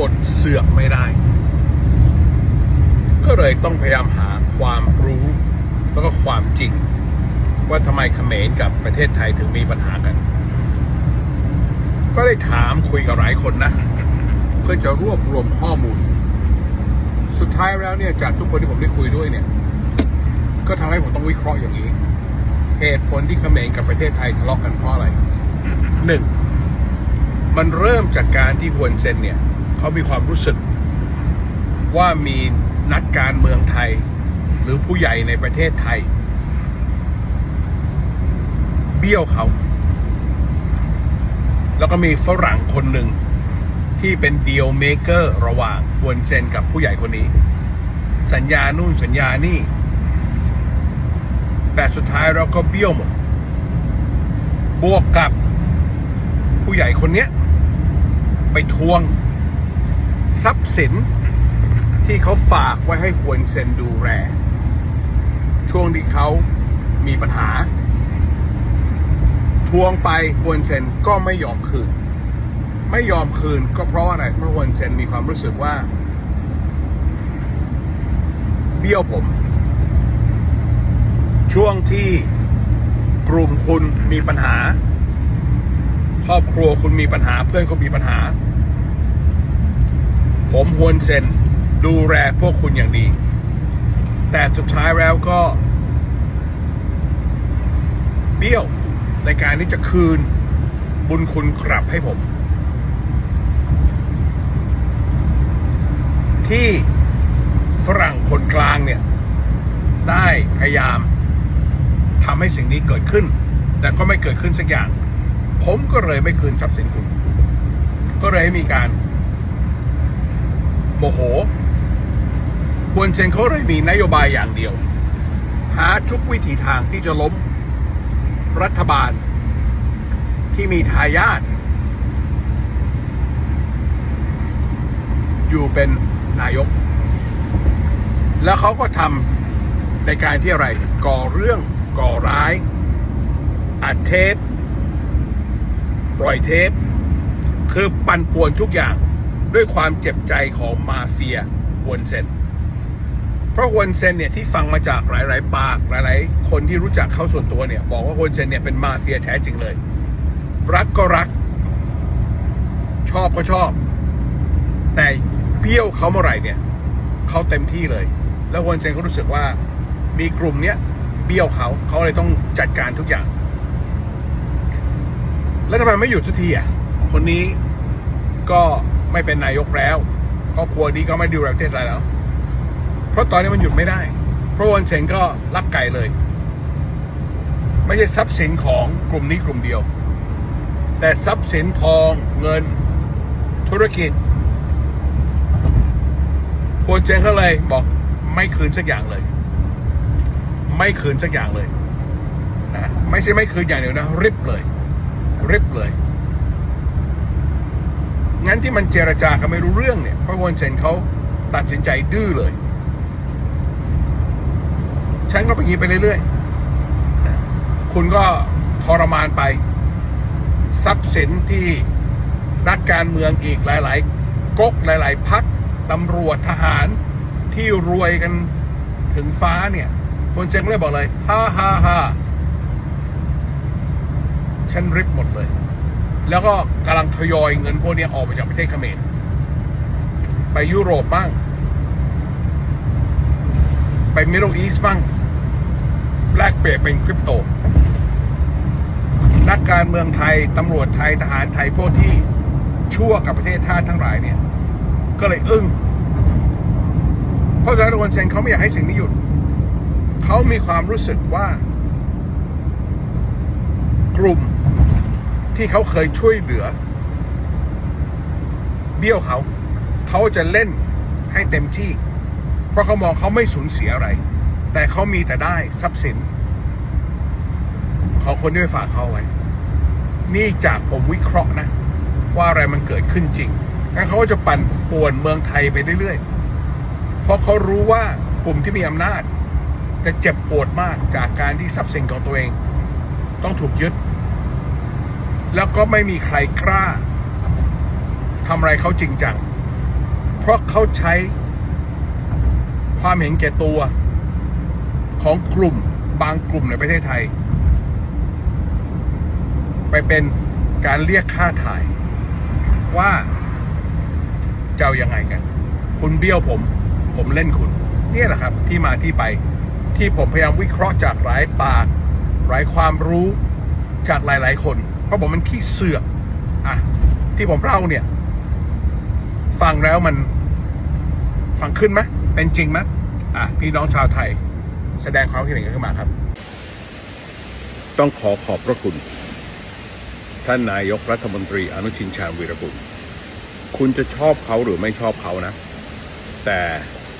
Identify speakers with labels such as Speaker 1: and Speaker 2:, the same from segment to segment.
Speaker 1: อดเสือกไม่ได้ ก็เลยต้องพยายามหาความรู้แล้วก็ความจริง ว่าทำไมเขมรกับประเทศไทยถึงมีปัญหากัน ก็ได้ถามคุยกับหลายคนนะ เพื่อจะรวบรวมข้อมูล สุดท้ายแล้วเนี่ยจากทุกคนที่ผมได้คุยด้วยเนี่ย ก็ทำให้ผมต้องวิเคราะห์อย่างนี้ เหตุผลที่เขมรกับประเทศไทยทะเลาะกันเพราะอะไรหนึ่งมันเริ่มจากการที่ฮวนเซนเนี่ย เขามีความรู้สึกว่ามีนักการเมืองไทย หรือผู้ใหญ่ในประเทศไทย เบี้ยวเขา แล้วก็มีฝรั่งคนหนึ่งที่เป็นดีลเมเกอร์ระหว่างฮวนเซนกับผู้ใหญ่คนนี้ สัญญานู่นสัญญานี่ แต่สุดท้ายเราก็เบี้ยวหมด บวกกับผู้ใหญ่คนเนี้ย ไปทวง ทรัพย์สินที่เขาฝากไว้ให้ฮวนเซนดูแลช่วงที่เขามีปัญหา ทวงไปฮวนเซนก็ไม่ยอมคืน ไม่ยอมคืนก็เพราะอะไรเพราะฮวนเซนมีความรู้สึกว่า เบี้ยวผม ช่วงที่กลุ่มคุณมีปัญหา ครอบครัวคุณมีปัญหา เพื่อนคุณมีปัญหา ผมฮวนเซนดูแลพวกคุณอย่างดี แต่สุดท้ายแล้วก็ เบี้ยวในการที่จะคืนบุญคุณกลับให้ผม ที่ฝรั่งคนกลางเนี่ย ได้พยายามทำให้สิ่งนี้เกิดขึ้น แต่ก็ไม่เกิดขึ้นสักอย่าง ผมก็เลยไม่คืนทรัพย์สินคุณ ก็เลยให้มีการ โมโห ควรเซนเขาเลยมีนโยบายอย่างเดียว หาทุกวิถีทางที่จะล้ม รัฐบาล ที่มีทายาทอยู่เป็นนายก แล้วเขาก็ทำในการที่อะไร ก่อเรื่องก่อร้าย อัดเทป ปล่อยเทป คือปั่นป่วนทุกอย่าง ด้วยความเจ็บใจของมาเฟียฮวนเซนเพราะฮวนเซนเนี่ยที่ฟังมาจากหลาย ๆ ปากหลาย ๆ คนที่รู้จักเขาส่วนตัวเนี่ยบอกว่าฮวนเซนเนี่ยเป็นมาเฟียแท้จริงเลย รักก็รัก ชอบก็ชอบ แต่เบี้ยวเขาเมื่อไหร่เนี่ยเขาเต็มที่เลย แล้วฮวนเซนก็รู้สึกว่ามีกลุ่มเนี้ยเบี้ยวเขาเขาเลยต้องจัดการทุกอย่าง แล้วทำไมไม่หยุดสักทีอะคนนี้ ก็ไม่เป็นนายกแล้วครอบครัวนี้ก็ไม่ดูแลประเทศอะไรแล้ว เพราะตอนนี้มันหยุดไม่ได้ เพราะวันเซนก็รับไก่เลย ไม่ใช่ทรัพย์สินของกลุ่มนี้กลุ่มเดียว แต่ทรัพย์สินทองเงิน ธุรกิจพวนเจนเขาเลยบอกไม่คืนสักอย่างเลย ไม่คืนสักอย่างเลยนะไม่ใช่ไม่คืนอย่างเดียวนะริบเลยริบเลย งที่มันเจรจากันไม่รู้เรื่องเนี่ยพราะวอนเซนเขาตัดสินใจดื้อเลยฉันก็ไปงี้ไปเรื่อยๆ คุณก็ทรมานไป ทรัพย์สินที่นักการเมืองอีกหลาย ๆก๊กหลาย ๆ พักตำรวจทหารที่รวยกันถึงฟ้าเนี่ยคนเจงเลยบอกเลย ฮ่าฮ่าฮ่าฉันริบหมดเลย แล้วก็กำลังทยอยเงินพวกนี้ออกไปจากประเทศเขมรไปยุโรปบ้าง ไปมิด d ด e อีสบ้างแลกเปลี่ยนเป็นคริปโต นักการเมืองไทย ตำรวจไทย ทหารไทย พวกที่ชั่วกับประเทศชาทั้งหลายเนี่ย ก็เลยอึ้ง เพราะฉะนั้นวันเซนเขาไม่อยากให้สิ่งนี้หยุด เขามีความรู้สึกว่า กลุ่ม ที่เขาเคยช่วยเหลือ เบี้ยวเขา เขาจะเล่นให้เต็มที่ เพราะเขามองเขาไม่สูญเสียอะไร แต่เขามีแต่ได้ทรัพย์สิน ของคนที่ไปฝากเขาไว้ นี่จากผมวิเคราะห์นะ ว่าอะไรมันเกิดขึ้นจริงงั้นเขาก็จะปั่นป่วนเมืองไทยไปเรื่อยๆ เพราะเขารู้ว่ากลุ่มที่มีอำนาจ จะเจ็บปวดมากจากการที่ทรัพย์สินของตัวเอง ต้องถูกยึด แล้วก็ไม่มีใครกล้าทำอะไรเขาจริงจัง เพราะเขาใช้ความเห็นแก่ตัวของกลุ่มบางกลุ่มในประเทศไทย ไปเป็นการเรียกค่าถ่าย ว่าจะายังไงกัน คุณเบี้ยวผม ผมเล่นคุณ นี่แหละครับ ที่มาที่ไปที่ผมพยายามวิเคราะห์จากหลายปากหลายความรู้จากหลาย ๆ คน เพราะผมมันขี้เสือกอะที่ผมเล่าเนี่ย ฟังแล้วมันฟังขึ้นไหมเป็นจริงไหมอะพี่น้องชาวไทย แสดงความคิดเห็นกันขึ้นมาครับ ต้องขอขอบพระคุณ ท่านนายกรัฐมนตรีอนุทินชาญวีรกุลคุณจะชอบเขาหรือไม่ชอบเขานะ แต่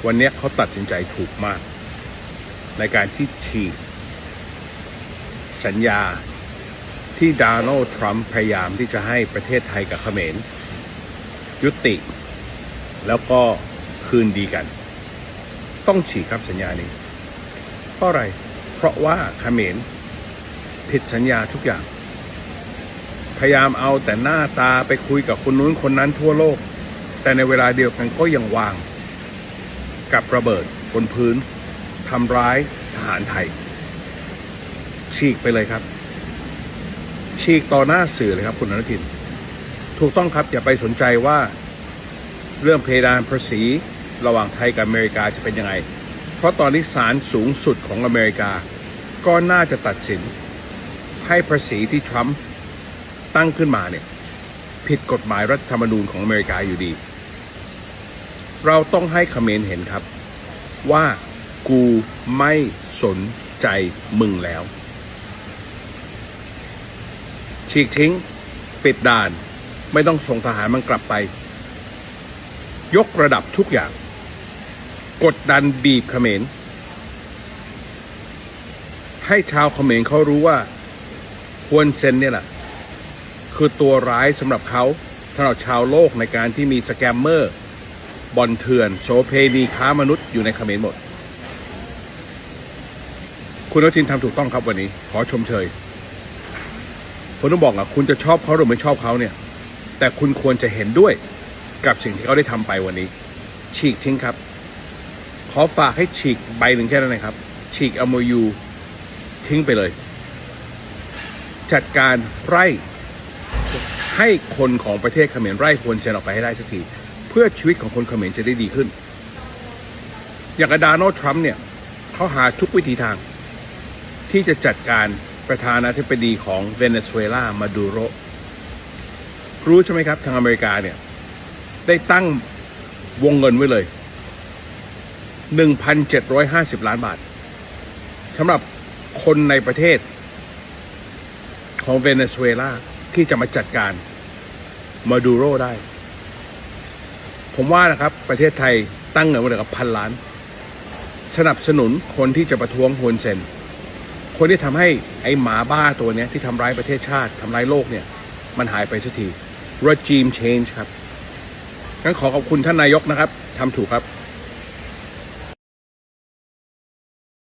Speaker 1: วันนี้เขาตัดสินใจถูกมาก ในการที่ฉีกสัญญา ที่โดนัลด์ทรัมป์พยายามที่จะให้ประเทศไทยกับเขมรยุติ แล้วก็คืนดีกัน ต้องฉีกครับสัญญานี้ เพราะอะไร เพราะว่าเขมรผิดสัญญาทุกอย่าง พยายามเอาแต่หน้าตาไปคุยกับคนนู้นคนนั้นทั่วโลก แต่ในเวลาเดียวกันก็ยังวาง กับระเบิดบนพื้นทำร้ายทหารไทย ฉีกไปเลยครับ ฉีกต่อหน้าสื่อเลยครับคุณอนุทิน ถูกต้องครับอย่าไปสนใจว่าเรื่องเพดานภาษีระหว่างไทยกับอเมริกาจะเป็นยังไง เพราะตอนนี้ศาลสูงสุดของอเมริกา ก็น่าจะตัดสิน ให้ภาษีที่ทรัมป์ตั้งขึ้นมาเนี่ยผิดกฎหมายรัฐธรรมนูญของอเมริกาอยู่ดี เราต้องให้คเขมรเห็นครับ ว่ากูไม่สนใจมึงแล้ว ฉีกทิ้ง ปิดด่าน ไม่ต้องส่งทหารมันกลับไป ยกระดับทุกอย่าง กดดันบีบเขมร ให้ชาวเขมรเขารู้ว่าฮวนเซนเนี่ยแหละ คือตัวร้ายสำหรับเขาสำหรับชาวโลกในการที่มีสแกมเมอร์บอลเถื่อน โสเพณีค้ามนุษย์อยู่ในเขมรหมด คุณอนุทินทำถูกต้องครับวันนี้ ขอชมเชย ผมต้องบอกอะคุณจะชอบเขาหรือไม่ชอบเขาเนี่ย แต่คุณควรจะเห็นด้วยกับสิ่งที่เขาได้ทำไปวันนี้ ฉีกทิ้งครับ ขอฝากให้ฉีกใบหนึ่งแค่นั้นนะครับ ฉีก MOU ทิ้งไปเลย จัดการไล่ให้คนของประเทศเขมรไล่ฮวนเซนออกไปให้ได้สักทีเพื่อชีวิตของคนเขมรจะได้ดีขึ้น อย่างกับโดนัลด์ทรัมป์เนี่ยเขาหาทุกวิธีทางที่จะจัดการ ประธานาธิบดีของเวเนซุเอลามาดูโรรู้ใช่ไหมครับ ทางอเมริกาเนี่ย ได้ตั้งวงเงินไว้เลย 1,750 ล้านบาทสำหรับคนในประเทศของเวเนซุเอลาที่จะมาจัดการมาดูโรได้ ผมว่านะครับ ประเทศไทยตั้งเงินไว้เลยกับพันล้าน สนับสนุนคนที่จะประท้วงฮวนเซน คนที่ทำให้ไอ้หมาบ้าตัวเนี้ยที่ทำร้ายประเทศชาติทำร้ายโลกเนี่ย มันหายไปสักที regime change ครับงั้นขอขอบคุณท่านนายกนะครับทำถูกครับ